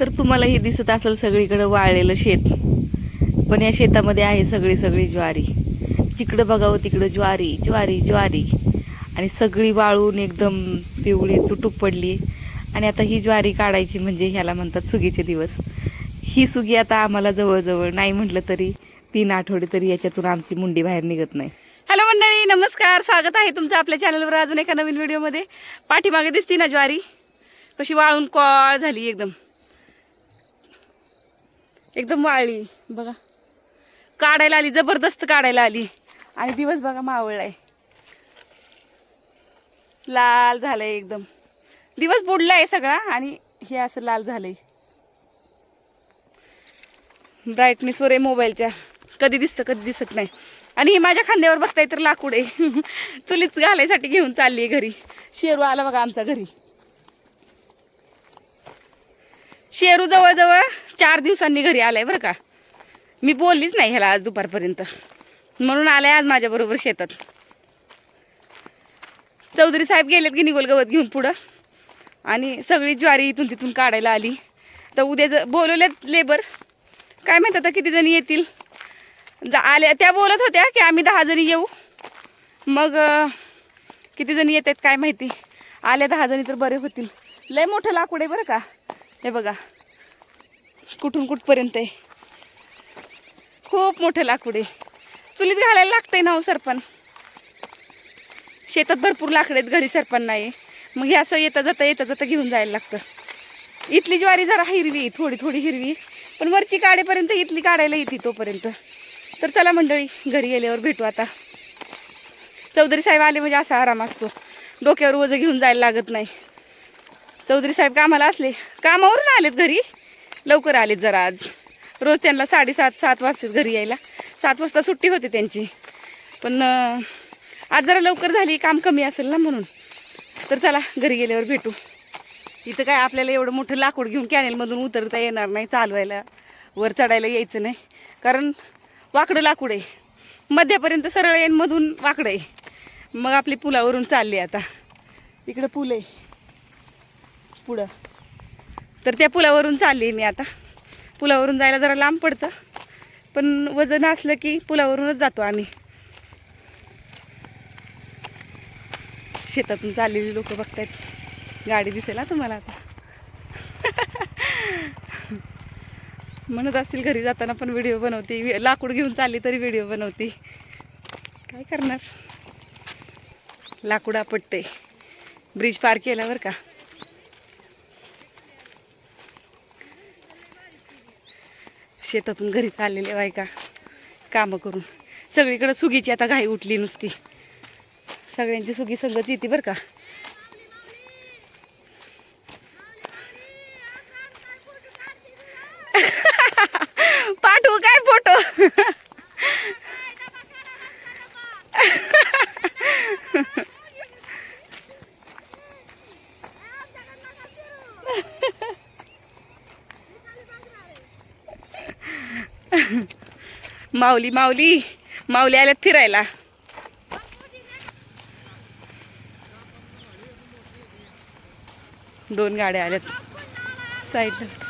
तर तुम्हाला हे दिसत असेल सगळीकडं वाळलेलं शेत. पण या शेतामध्ये आहे सगळी सगळी ज्वारी. जिकडं बघावं तिकडं ज्वारी ज्वारी ज्वारी. आणि सगळी वाळून एकदम पिवळी चुटूक पडली. आणि आता ही ज्वारी काढायची म्हणजे ह्याला म्हणतात सुगीचे दिवस. ही सुगी आता आम्हाला जवळजवळ नाही म्हटलं तरी तीन आठवडे तरी याच्यातून आमची मुंडी बाहेर निघत नाही. हॅलो मंडळी नमस्कार. स्वागत आहे तुमचं आपल्या चॅनलवर अजून एका नवीन व्हिडिओमध्ये पाठीमागे दिसती ना ज्वारी? कशी वाळून कॉळ झाली एकदम. एकदम वाळली. बघा. काढायला आली जबरदस्त काढायला आली. आणि दिवस बघा मावळलाय. लाल झालंय एकदम. दिवस बुडलाय सगळा आणि हे असं लाल झालंय. ब्राईटनेसवर आहे मोबाईलच्या. कधी दिसतं कधी दिसत नाही. आणि हे माझ्या खांद्यावर बघताय तर लाकूड आहे. चुलीत घालायसाठी घेऊन चालली आहे घरी. शेरू आला बघा आमचा घरी. शेरू जवळजवळ चार दिवसांनी घरी आलाय बरं का. मी बोललीच नाही ह्याला आज दुपारपर्यंत. म्हणून आलाय आज माझ्याबरोबर शेतात. चौधरी साहेब गेलेत की निगोल गवत घेऊन पुढं? आणि सगळी ज्वारी इथून तिथून काढायला आली. तर उद्या ज बोलवलेत लेबर. काय माहीत आता किती जणी येतील? जा आल्या त्या बोलत होत्या की आम्ही दहा जणी येऊ. मग किती जणी येत आहेत काय माहिती? आल्या दहा जणी तर बरे होतील. लय मोठं लाकूड आहे बरं का. हे बघा. कुठून कुठपर्यंत आहे? खूप मोठं लाकूड आहे. चुलीत घालायला लागतंय ना हो सरपण? शेतात भरपूर लाकडं आहेत घरी सरपण नाही मग हे असं येता जाता येता जाता घेऊन जायला लागतं. इथली ज्वारी जरा हिरवी थोडी थोडी हिरवी. पण वरची काढेपर्यंत इथली काढायला येते तोपर्यंत. तर चला मंडळी घरी गेल्यावर भेटू आता. चौधरी साहेब आले म्हणजे असा आराम असतो. डोक्यावर वजं घेऊन जायला लागत नाही. चौधरी साहेब कामाला असले कामावरून आलेत घरी. लवकर आलेत जरा आज. रोज त्यांना साडेसात सात वाजतात घरी यायला. सात वाजता सुट्टी होते त्यांची. पण आज जरा लवकर झाली काम कमी असेल ना म्हणून. तर चला घरी गेल्यावर भेटू. इथं काय आपल्याला एवढं मोठं लाकूड घेऊन कॅनेलमधून उतरता येणार नाही चालवायला. वर चढायला यायचं नाही. कारण वाकडं लाकूड आहे. मध्यापर्यंत सरळ येईन मधून वाकडं आहे. मग आपली पुलावरून चालली आता. इकडं पूल आहे. पुढं. तर त्या पुलावरून चालली मी आता. पुलावरून जायला जरा लांब पडतं. पण वजन असलं की पुलावरूनच जातो आम्ही. शेतातून चाललेली लोक बघतायत. गाडी दिसेल ना तुम्हाला आता. म्हणत असतील घरी जाताना पण व्हिडिओ बनवते. वि- लाकूड घेऊन चालली तरी व्हिडिओ बनवते. काय करणार? लाकूड आपटते ब्रिज पार केल्यावर का. शेतातून घरी चाललेले बायका कामं करून. सगळीकडं सुगीची आता घाई उठली नुसती. सगळ्यांची सुगी संगच येते बरं का. पाठवू काय फोटो माऊली माऊली. माऊली आल्यात फिरायला. दोन गाड्या आल्यात. साईडला.